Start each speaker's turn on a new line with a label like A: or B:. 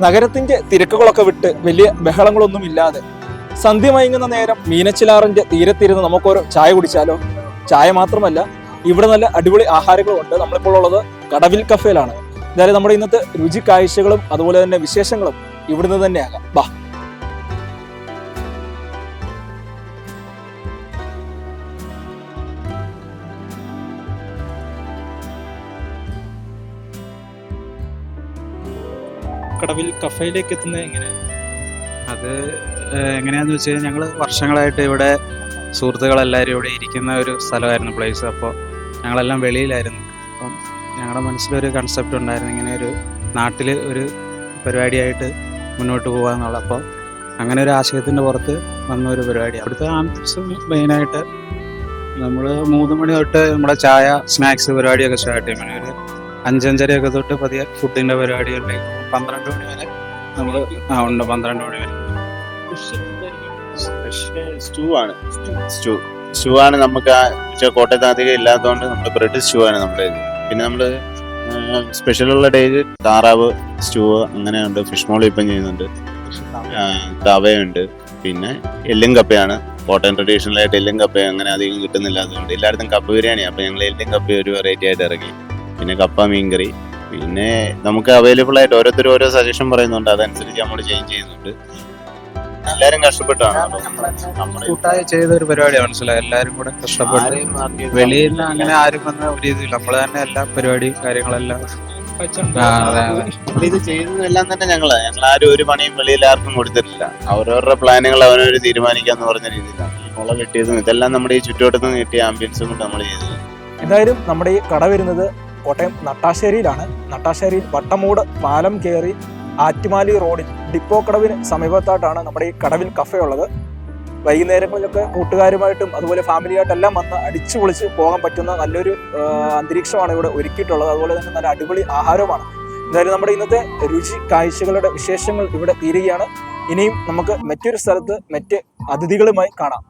A: നഗരത്തിന്റെ തിരക്കുകളൊക്കെ വിട്ട് വലിയ ബഹളങ്ങളൊന്നും ഇല്ലാതെ സന്ധ്യ മയങ്ങുന്ന നേരം മീനച്ചിലാറിന്റെ തീരത്തിരുന്ന് നമുക്കൊരു ചായ കുടിച്ചാലോ? ചായ മാത്രമല്ല ഇവിടെ നല്ല അടിപൊളി ആഹാരങ്ങളുണ്ട്. നമ്മളിപ്പോൾ ഉള്ളത് കടവിൽ കഫേലാണ്. എന്തായാലും നമ്മുടെ ഇന്നത്തെ രുചി കാഴ്ചകളും അതുപോലെ തന്നെ വിശേഷങ്ങളും ഇവിടുന്ന് തന്നെയാകാം. ബാ. കടവിൽ കഫയിലേക്ക് എത്തുന്നത് എങ്ങനെ?
B: അത് എങ്ങനെയാന്ന് വെച്ച് കഴിഞ്ഞാൽ ഞങ്ങൾ വർഷങ്ങളായിട്ട് ഇവിടെ സുഹൃത്തുക്കളെല്ലാവരും ഇവിടെ ഇരിക്കുന്ന ഒരു സ്ഥലമായിരുന്നു പ്ലേസ് അപ്പോൾ ഞങ്ങളെല്ലാം വെളിയിലായിരുന്നു. അപ്പം ഞങ്ങളുടെ മനസ്സിലൊരു കൺസെപ്റ്റ് ഉണ്ടായിരുന്നു. ഇങ്ങനെ ഒരു നാട്ടിൽ ഒരു പരിപാടിയായിട്ട് മുന്നോട്ട് പോകുക എന്നുള്ള അപ്പോൾ അങ്ങനെ ഒരു ആശയത്തിന്റെ പുറത്ത് വന്ന ഒരു പരിപാടി. അവിടുത്തെ ആംബിയൻസ് മെയിനായിട്ട് നമ്മൾ മൂന്ന് മണി തൊട്ട് നമ്മുടെ ചായ സ്നാക്സ് പരിപാടിയൊക്കെ സ്റ്റാർട്ട് ചെയ്യും ഒരു അഞ്ചഞ്ചരയൊക്കെ തൊട്ട് പതിയെ പരിപാടി പരിപാടികളിലേക്ക് പന്ത്രണ്ട് മണി വരെ നമ്മൾ ആ ഉണ്ട്. പന്ത്രണ്ട് മണി വരെ.
C: സ്റ്റൂ ആണ്. സ്റ്റൂ. ആണ് നമുക്ക് കോട്ടയത്ത് അധികം ഇല്ലാത്തതുകൊണ്ട് നമ്മൾ ബ്രെഡ് സ്റ്റൂ ആണ് നമ്മുടെ പിന്നെ നമ്മൾ സ്പെഷ്യലുള്ള ഡേയിൽ താറാവ് സ്റ്റൂ അങ്ങനെയുണ്ട്. ഫിഷ് മോളി ഇപ്പം ചെയ്യുന്നുണ്ട്. തവയുണ്ട്. പിന്നെ എല്ലും കപ്പയാണ്. കോട്ടയം ട്രഡീഷണൽ ആയിട്ട് എല്ലും കപ്പ അങ്ങനെ അധികം കിട്ടുന്നില്ല അതുകൊണ്ട് എല്ലായിടത്തും കപ്പ ബിരിയാണി അപ്പോൾ ഞങ്ങൾ എല്ലും കപ്പ ഒരു വെറൈറ്റി ആയിട്ട് ഇറക്കി. പിന്നെ കപ്പ മീൻകറി. പിന്നെ നമുക്ക് അവൈലബിൾ ആയിട്ട് ഓരോരുത്തരും ഓരോ സജഷൻ പറയുന്നുണ്ട്. അതനുസരിച്ച് നമ്മൾ ചേഞ്ച് ചെയ്യുന്നുണ്ട്. എല്ലാരും കഷ്ടപ്പെട്ടാണ് എല്ലാരും
B: കൂട്ടായി ചെയ്ത ഒരു പരിപാടിയാണ് മനസ്സിലായി? എല്ലാവരും കൂടെ കഷ്ടപ്പെട്ട് വെളിയിൽ നിന്ന് അങ്ങനെ ആരും വന്ന ഒരു ഇതില്ല നമ്മൾ തന്നെ എല്ലാ പരിപാടിയും കാര്യങ്ങളെല്ലാം.
C: ഇത് ചെയ്യുന്നതെല്ലാം തന്നെ ഞങ്ങളാ. ഞങ്ങൾ ആരും ഒരു പണിയും വെളിയിൽ ആർക്കും കൊടുത്തിട്ടില്ല. അവരവരുടെ പ്ലാനുകൾ അവനവര് തീരുമാനിക്കാന്ന് പറഞ്ഞ രീതിയിലാണ് മുള കിട്ടിയതും ഇതെല്ലാം നമ്മുടെ ഈ ചുറ്റുവട്ടത്ത് നിന്ന് കിട്ടിയ ആംബിയൻസും കൊണ്ട് നമ്മൾ ചെയ്തത്.
A: എന്തായാലും നമ്മുടെ ഈ കട വരുന്നത് കോട്ടയം നട്ടാശ്ശേരിയിലാണ്. നട്ടാശ്ശേരിയിൽ വട്ടമൂട് പാലം കയറി ആറ്റുമാലി റോഡിൽ ഡിപ്പോ കടവിന് സമീപത്തായിട്ടാണ് നമ്മുടെ ഈ കടവിൽ കഫേ ഉള്ളത്. വൈകുന്നേരങ്ങളിലൊക്കെ കൂട്ടുകാരുമായിട്ടും അതുപോലെ ഫാമിലിയായിട്ടെല്ലാം വന്ന് അടിച്ചു പൊളിച്ച് പോകാൻ പറ്റുന്ന നല്ലൊരു അന്തരീക്ഷമാണ് ഇവിടെ ഒരുക്കിയിട്ടുള്ളത്. അതുപോലെ തന്നെ നല്ല അടിപൊളി ആഹാരവുമാണ്. എന്തായാലും നമ്മുടെ ഇന്നത്തെ രുചി കാഴ്ചകളുടെ വിശേഷങ്ങൾ ഇവിടെ തീരുകയാണ്. ഇനിയും നമുക്ക് മറ്റൊരു സ്ഥലത്ത് മറ്റ് അതിഥികളുമായി കാണാം.